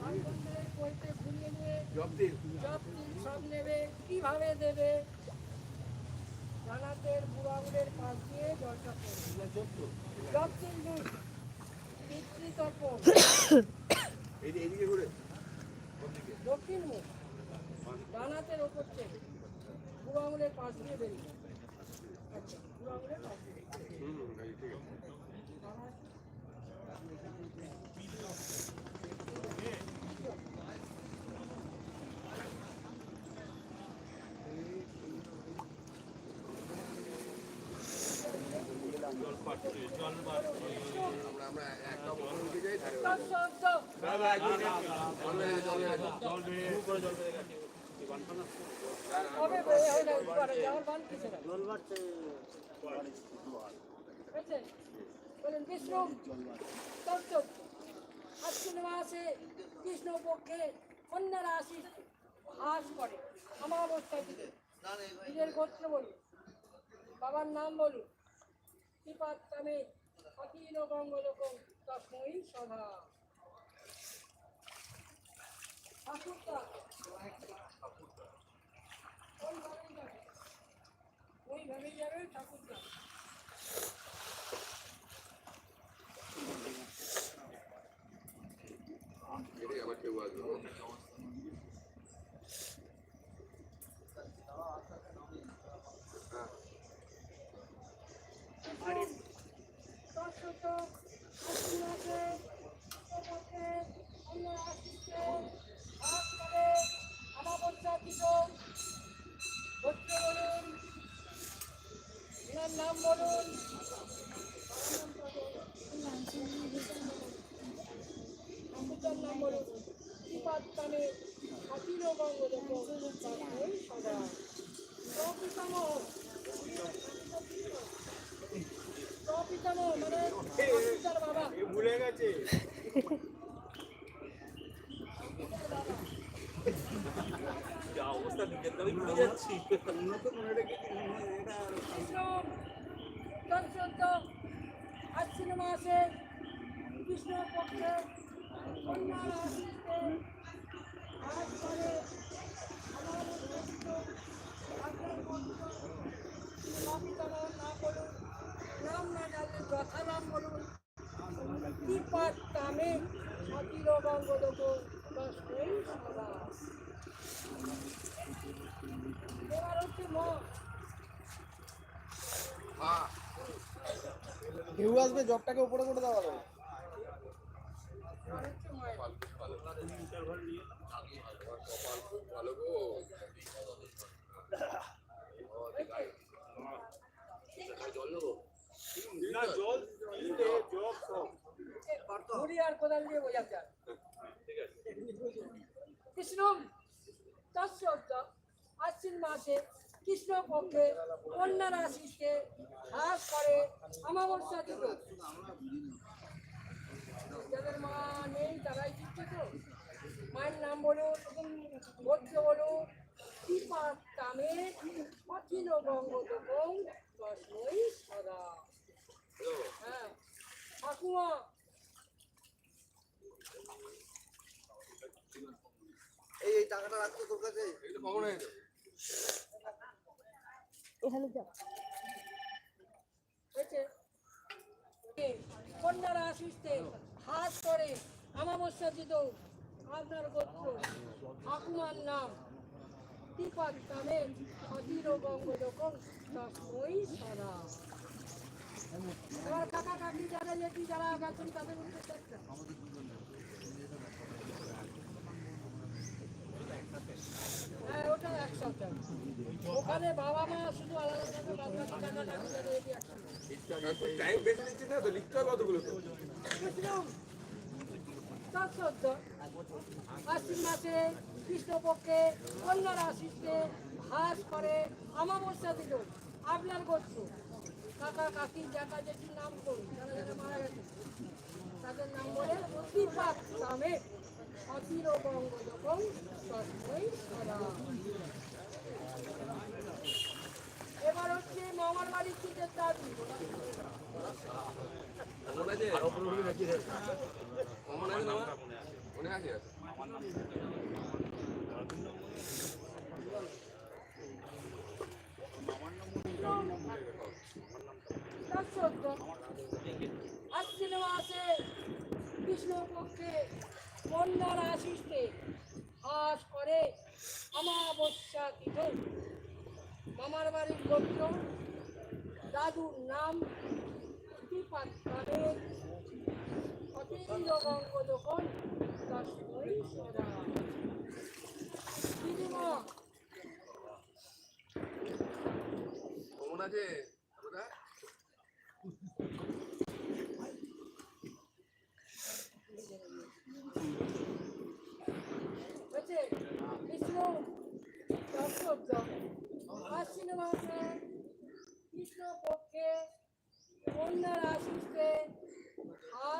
ভাইবোনদের বইতে ঘুরিয়ে নিয়ে দেবে জানাতের পাশ দিয়ে জলটা পড়বে জব দক্ষিণ মুখ ডানাতের ওপর থেকে বুড়ো আঙুলের পাশ দিয়ে বেরিয়ে। আচ্ছা বুড়ো আঙুলের পাশ দিয়ে। আশ্বিন মাসে কৃষ্ণ পক্ষে কন্যারা আসি হাস করে অমাবস্যা থেকে নিজের গোত্র বলুন বাবার নাম বলুন কৃপাত্তামে অখিল গঙ্গলোকম তস্মৈ সদা ঠাকুরটা ওইভাবেই যাবে। ঠাকুরটা আবার কেউ আসবে? নাম বলুন ঠাকুরটার নাম শ্রীপাত্তানে অখিল বঙ্গলোক সদা প্রপিতামহ প্রপিতামহ মানে বাবা ভুলে গেছে তৎসত্য আশ্বিন মাসে কৃষ্ণ পক্ষে কন্যা রাশিতে আজ করে আমার উদ্দেশ্য আপনার বন্ধু সবিতরণ না বলুন নাম না জানলে যথা নাম বলুন কৃপার তামে সতীর হচ্ছে মঠ কেউ আসবে জবটাকে উপরে করে দেওয়া হবে কৃষ্ণ তৎসত্য আশ্বিন মাসে কৃষ্ণ পক্ষে কন্যা রাশিকে হ্রাস করে অমাবস্যা দিল যাদের মা নেই তারাই দিচ্ছে তো। মায়ের নাম বলুন গোত্র বলুন কৃপার তামে অখিল বঙ্গ দোকং তস্মৈ সদা। হ্যাঁ ঠাকুমা। এই এই টাকাটা রাখতো তোর কাছে? এটা। কমন হয়ে যাবে হয়েছে এ, কন্যারা আসিসতে, হাত করে আমাবস্যা দিত আপনার গোত্র, ঠাকুমার নাম। দীপাক নামে অধীর গঙ্গ যখন তসমই সদা এবার কাকা কাকি যারা যেটি যারা গেছেন তাদের। হ্যাঁ ওটা একসাথে। ওখানে বাবা মা শুধু আলাদা থাকে বাদ বাকি টাকা কাকি যারা এটি একসাথে টাইম বেশি নিচ্ছি না তো লিখতে হবে কতগুলো তো? আশ্বিন মাসে কৃষ্ণপক্ষে কন্যা রাশিতে ভাস করে অমাবস্যা দিল আপনার গোত্র। কাকা কাকি জাকা জেঠির নাম করুন যারা যারা মারা গেছে তাদের নাম বলে অতিপাত নামে অতির বঙ্গ যখন সদা এবার হচ্ছে মামার বাড়ির চিতের দাবি আশ্বিন মাসে কৃষ্ণপক্ষে কন্যার আশিসকে হাস করে অমাবস্যা তিথ মামার বাড়ির গোত্র দাদুর নাম দীপাত্মারে অতীন্দ্র গঙ্গ দোকন তস্মৈ সদা দিদিমা মনে আছে হচ্ছে কৃষ্ণ পক্ষে হাস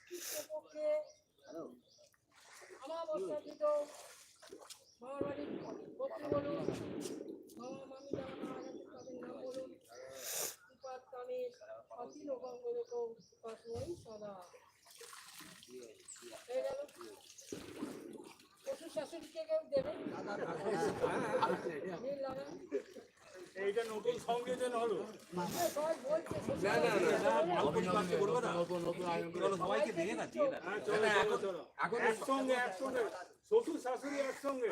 কৃষ্ণপক্ষে আমাবস্যা দিত মামার গোত্র বলুন মামা মামি যারা মারা গেছে তাদের নাম বলুন উপাত কামেশ অখিল বঙ্গলোক উপাসময় সদা হয়ে গেল শ্বশুর শাশুড়িকে কেউ দেবে নীল লাগা এইটা নতুন সংযোজন হলো। না সবাইকে একসঙ্গে একসঙ্গে। শ্বশুর শাশুড়ি একসঙ্গে।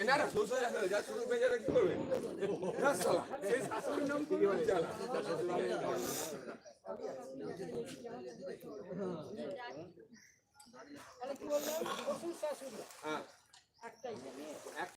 এই না না শ্বশুর আছে যা শ্বশুর পেয়ে কি করবে? সেই শাশুড়ির নাম কি? বলে তাহলে কি বললাম শ্বশুর শাশুড়ি হ্যাঁ। একটাই।